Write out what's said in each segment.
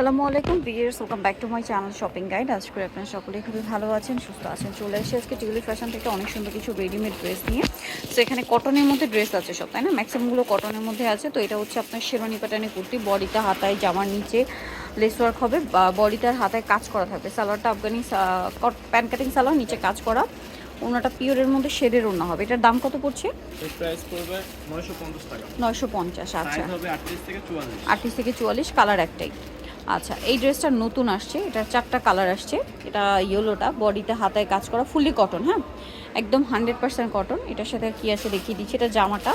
আসসালামু আলাইকুম viewers welcome back to my channel shopping guide. আজ করে আপনারা সকলে খুবই ভালো আছেন সুস্থ আছেন। চলে এসে আজকে টিউলি ফ্যাশন থেকে অনেক সুন্দর কিছু রেডিমেড ড্রেস নিয়ে। তো এখানে কটনের মধ্যে ড্রেস আছে সব তাই না? ম্যাক্সিমামগুলো কটনের মধ্যে আছে। তো এটা হচ্ছে আপনার শেরওয়ানি প্যাটার্নে কুর্তি। বডিতে হাতায় জামার নিচে লেস ওয়ার্ক হবে। বা বডিতে আর হাতায় কাজ করা থাকবে। সালোয়ারটা আফগানি প্যান্ট কাটিং সালোয়ার নিচে কাজ করা। ওনাটা পিওরের মধ্যে শেডের ওনা হবে। এটার দাম কত পড়ছে? এর প্রাইস পড়বে 950 টাকা। নয়শো পঞ্চাশ আচ্ছা। সাইজ হবে 38 থেকে 44 আটত্রিশ থেকে চুয়াল্লিশ কালার একটাই। আচ্ছা এই ড্রেসটা নতুন আসছে এটার চারটা কালার আসছে এটা ইয়েলোটা বডিতে হাতায় কাজ করা ফুললি কটন হ্যাঁ? একদম হান্ড্রেড পার্সেন্ট কটন এটার সাথে কি আছে দেখিয়ে দিচ্ছি এটা জামাটা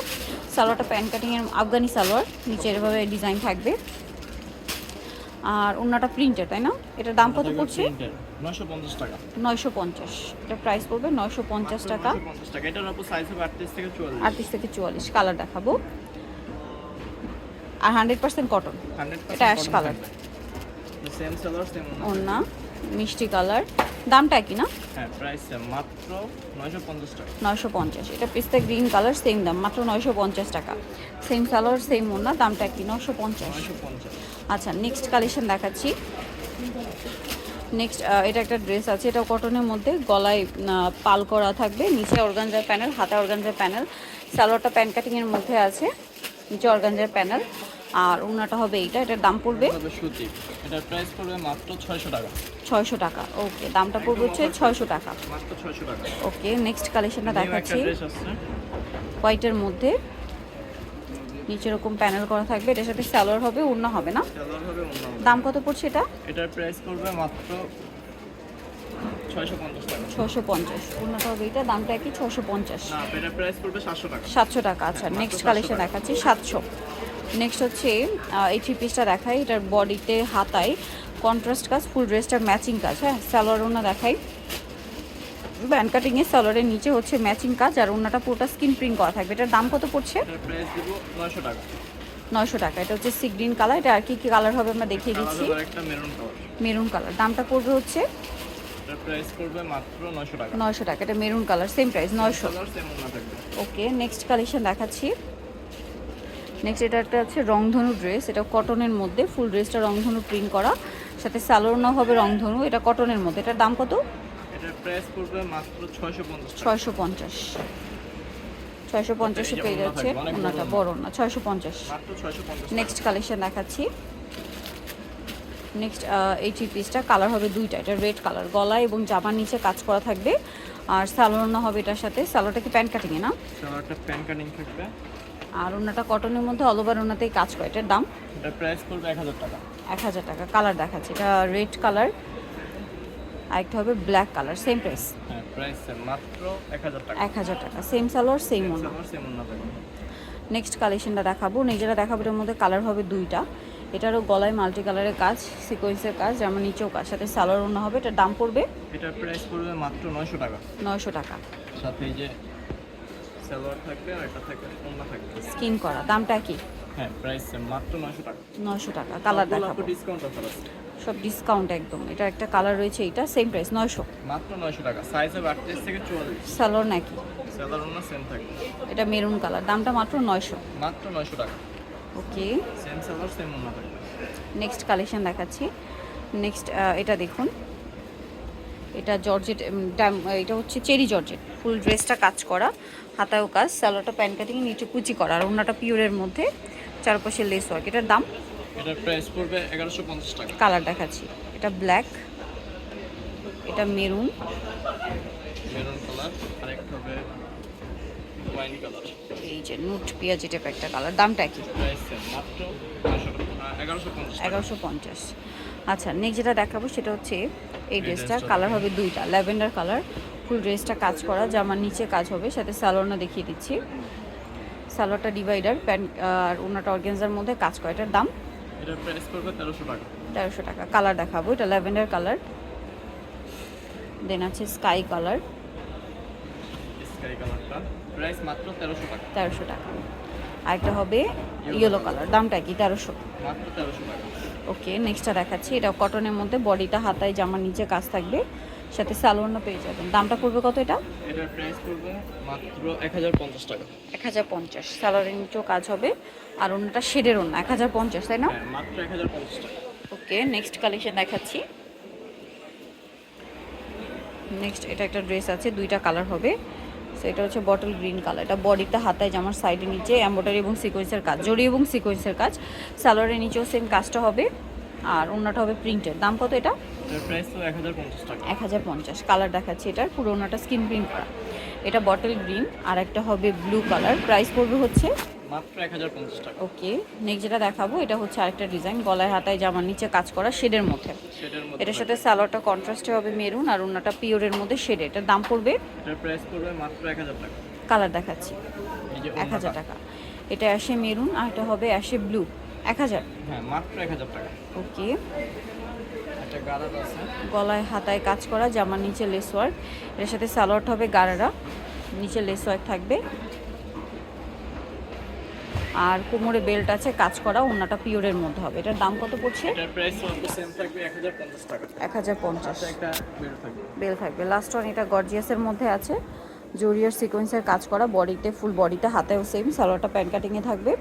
সালোয়ারটা প্যান্ট কাটিংয়ের আফগানি সালোয়ার নিচে এভাবে ডিজাইন থাকবে। আর অন্যটা প্রিন্টের তাই না? এটার দাম কত পড়ছে? 950 টাকা। নয়শো পঞ্চাশ এটা প্রাইস পড়বে নয়শো পঞ্চাশ টাকা। 950 টাকা এটার উপর সাইজ হবে 38 থেকে 44 আটত্রিশ থেকে চুয়াল্লিশ কালার দেখাবো। আর হান্ড্রেড পার্সেন্ট কটন এটা ash color। সেম মিষ্টি কালার। দামটা কি না? হ্যাঁ প্রাইস মাত্র 950 টাকা। এটা পিস্তা গ্রিন কালার সেম দাম মাত্র নয়শো পঞ্চাশ টাকা। সেম সালোয়ার সেম ওনা দামটা কি? নশো পঞ্চাশ। 950 আচ্ছা নেক্সট কালেকশন দেখাচ্ছি। নেক্সট এটা একটা ড্রেস আছে এটা কটনের মধ্যে। গলায় পাল করা থাকবে। নিচে অর্গানজার প্যানেল হাতে অর্গানজার প্যানেল সালোয়ারটা প্যান কাটিংয়ের মধ্যে আছে। নিচে অর্গানজার প্যানেল। আর ওনাটা হবে এইটা এটার দাম পড়বে সুতি। এটার প্রাইস পড়বে মাত্র 600 টাকা। ছয়শো টাকা ওকে দামটা পড়বে হচ্ছে ছয়শো টাকা। মাত্র 600 টাকা। ওকে নেক্সট কালেকশনটা দেখাচ্ছি। হোয়াইটের মধ্যে। নিচে এরকম প্যানেল করা থাকবে এটার সাথে সালোয়ার হবে অন্য হবে না। দাম কত পড়ছে এটা? এটার প্রাইস পড়বে মাত্র 650 টাকা। ছশো পঞ্চাশ। অন্যটা হবে এটা দামটা কি ছশো পঞ্চাশ। না এটার প্রাইস পড়বে 700 টাকা। সাতশো টাকা আচ্ছা নেক্সট কালেকশন। দেখাচ্ছি সাতশো। নেক্সট হচ্ছে এই থ্রি পিসটা দেখাই এটার বডিতে হাতায়। কন্ট্রাস্ট কাজ ফুল ড্রেসটার ম্যাচিং কাজ হ্যাঁ সালোয়ার ওনা দেখাই। ব্যান্ড কাটিংয়ে সালোয়ারের নিচে হচ্ছে ম্যাচিং কাজ আর ওনাটা পুরোটা স্কিন প্রিন্ট করা থাকবে। এটার দাম কত পড়ছে? এটার প্রাইস দিব 900 টাকা। নয়শো টাকা। এটা হচ্ছে সি গ্রিন কালার এটা আর কি কি কালার হবে আমরা দেখিয়ে দিচ্ছি। মেরুন কালার দামটা পড়বে হচ্ছে এটার প্রাইস পড়বে মাত্র 900 টাকা। এটা মেরুন কালার সেম প্রাইস নয়শো। কালার সেম না থাকবে। ওকে নেক্সট কালেকশন দেখাচ্ছি। নেক্সট এটা একটা হচ্ছে রংধনু ড্রেস এটা কটনের মধ্যে ফুল ড্রেসটা রংধনু প্রিন্ট করা। সাথে স্যালোরনা হবে রংধনু এটা কটনের মধ্যে। এটার দাম কত? এটার প্রাইস পড়বে মাত্র 650 টাকা। ছয়শো পঞ্চাশ। ছয়শো পঞ্চাশে পেয়ে যাচ্ছে ওনাটা বড় না ছয়শো পঞ্চাশ। নেক্সট কালেকশন দেখাচ্ছি। নেক্সট এই থ্রি পিসটা কালার হবে দুইটা। এটা রেড কালার গলা এবং জামার নিচে কাজ করা থাকবে। আর স্যালোনা হবে এটার সাথে। স্যালোটা কি প্যান্ট কাটিংয়ে না? সালোয়ারটা প্যান কাটিং থাকবে। আর ওনাটা কটনের মধ্যে অল ওভার ওনাতেই কাজ করে। এটার দাম? এটার প্রাইস পড়বে 1000 টাকা। এক হাজার টাকা। কালার দেখাচ্ছে। এটা রেড কালার আরেকটা হবে ব্ল্যাক কালার সেম প্রাইস হ্যাঁ প্রাইস মাত্র 1000 টাকা। এক হাজার টাকা। সেম সালোয়ার সেম ওনা নেক্সট কালেকশনটা দেখাবো। নিজেরা দেখাবো এটার মধ্যে কালার হবে দুইটা। এটারও গলায় মাল্টি কালারের কাজ সিকোয়েন্সের কাজ যেমন নিচেও কাজ সাথে সালোয়ার ওনা হবে। এটার দাম পড়বে এটার প্রাইস পড়বে মাত্র 900 টাকা। নয়শো টাকা। সাথে এই যে সালোয়ার থাকবে আর এটা থাকবে ওন্না থাকবে। স্কিন করা দামটা কি? হ্যাঁ প্রাইস মাত্র 900 টাকা। নয়শো টাকা কালার দেখাবো। ডিসকাউন্ট অফার আছে। সব ডিসকাউন্ট একদম। এটা একটা কালার রয়েছে এটা সেম প্রাইস নয়শো। মাত্র 900 টাকা। সাইজ হবে 38 থেকে 44 সালোয়ার নাকি? সালোয়ার ওন্না সেম থাকবে। এটা মেরুন কালার দামটা মাত্র নয়শো। মাত্র 900 টাকা। ওকে। সেম সালোয়ার সেম থাকবে নেক্সট কালেকশন দেখাচ্ছি। নেক্সট এটা দেখুন। এটা জর্জেট এটা হচ্ছে চেরি জর্জেট। ফুল ড্রেসটা কাজ করা হাতায়ও কাজ স্যালোটা প্যান্ট কাটিং নিচে কুচি করা আর ওনাটা পিওরের মধ্যে চারপাশে লেস ওয়ার্ক এটার দাম? এটার প্রাইস পড়বে 1150 টাকা। কালার দেখাচ্ছি। এটা ব্ল্যাক এটা মেরুন মেরুন কালার আর একটা হবে এই যে নুট পেঁয়াজি টাইপ একটা কালার দামটা কি প্রাইস সেম মাত্র 1150 টাকা। এগারোশো পঞ্চাশ। আচ্ছা নেক্সট যেটা দেখাবো সেটা হচ্ছে এই ড্রেসটা ড্রেসটা কালার হবে দুইটা ল্যাভেন্ডার কালার ফুল ড্রেসটা কাজ করা জামার নিচে কাজ হবে সাথে সালোয়ারটা দেখিয়ে দিচ্ছি। সালোয়ারটা ডিভাইডার প্যান্ট আর ওনাটা অর্গেন্সার মধ্যে কাজ করা। এটার দাম? এটার প্রাইস পড়বে 1300 টাকা। তেরোশো টাকা। কালার দেখাবো এটা ল্যাভেন্ডার কালার দেন আছে স্কাই কালার স্কাই কালারটা প্রাইস মাত্র 1300 টাকা। তেরোশো টাকা। আরেকটা হবে ইয়েলো কালার দামটা কি? তেরোশো। মাত্র 1300 টাকা। ওকে নেক্সটটা দেখাচ্ছি। এটা কটনের মধ্যে বডিটা হাতায় জামার নিচে কাজ থাকবে। সাথে সালোয়ারও পেয়ে যাবেন। দামটা পড়বে কত এটা? এটার প্রাইস পড়বে মাত্র 1050 টাকা। এক হাজার পঞ্চাশ। সালোয়ারের নিচেও কাজ হবে। আর অন্যটা শেডের হাজার পঞ্চাশ তাই না? হ্যাঁ মাত্র 1050 টাকা। ওকে নেক্সট কালেকশন দেখাচ্ছি। নেক্সট এটা একটা ড্রেস আছে। দুইটা কালার হবে। সো এটা হচ্ছে বটল গ্রিন কালার এটা বডিটা হাতায় জামার সাইডে নিচে অ্যাম্বোটারি এবং সিকোয়েন্সের কাজ জড়ি এবং সিকোয়েন্সের কাজ স্যালোয়ারের নিচেও সেম কাজটা হবে আর অন্যটা হবে প্রিন্টের দাম কত এটা? হাজার পঞ্চাশ এক হাজার পঞ্চাশ কালার দেখাচ্ছি এটার পুরো ওনাটা স্কিন প্রিন্ট করা। এটা বটল গ্রিন আর একটা হবে ব্লু কালার প্রাইস পড়বে হচ্ছে মাত্র টাকা। ওকে নেক্সট যেটা দেখাবো এটা হচ্ছে আরেকটা ডিজাইন গলায় হাতায় জামার নিচে কাজ করা শেডের মধ্যে। এটার সাথে সালোয়ারটা কন্ট্রাস্টে হবে মেরুন আর পিওরের মধ্যে শেড এটার দাম পড়বে? এটার প্রাইস পড়বে মাত্র এক হাজার টাকা। কালার দেখাচ্ছি। এটা আসে মেরুন আর এটা হবে আসে ব্লু হ্যাঁ মাত্র টাকা। ওকে। গাড়ার গলায় হাতায় কাজ করা জামার নিচে লেস ওয়ার্ক এর সাথে সালোয়ারটা হবে গারারা। নিচে লেস ওয়ার্ক থাকবে। আর কোমরে বেল্ট আছে কাজ করা ওনাটা পিওরের মধ্যে হবে। এটার দাম কত পড়ছে? এটার প্রাইস সেম থাকবে এক হাজার পঞ্চাশ থাকবে। বেল থাকবে। লাস্ট ওয়ান এটা গর্জিয়াসের মধ্যে আছে। জরিয়ার সিকোয়েন্সের কাজ করা বডিতে ফুল বডিতে হাতেও সেম সালোয়ারটা প্যান্ট কাটিংয়ে থাকবে।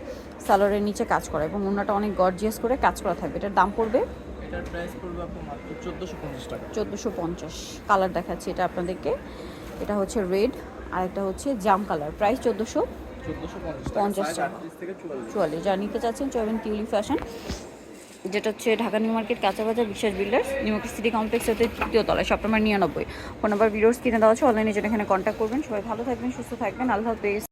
সালোয়ারের নিচে কাজ করা এবং ওনাটা অনেক গর্জিয়াস করে কাজ করা থাকবে। এটার দাম পড়বে? এটার প্রাইস পড়বে আপনার মাত্র চোদ্দোশো পঞ্চাশ টাকা। চোদ্দোশো পঞ্চাশ। কালার দেখাচ্ছি এটা আপনাদেরকে। এটা হচ্ছে রেড আর একটা হচ্ছে জাম কালার প্রাইস চোদ্দোশো চোদ্দোশো। পঞ্চাশ টাকা। চুয়াল্লিশ। চুয়াল্লিশ। যা নিতে চাচ্ছেন চলবেন টিউলি ফ্যাশন যেটা হচ্ছে Dhaka new market কাঁচাবাজার Biswas builders new market city complex হতে তৃতীয় তলায় সব নম্বর নিরানব্বই। ফোন নাম্বার ভিডিওস কিনে দেওয়া আছে অনলাইনে যেটা এখানে কন্ট্যাক্ট করবেন। সবাই ভালো থাকবেন সুস্থ থাকবেন। আল্লাহ হাফেজ।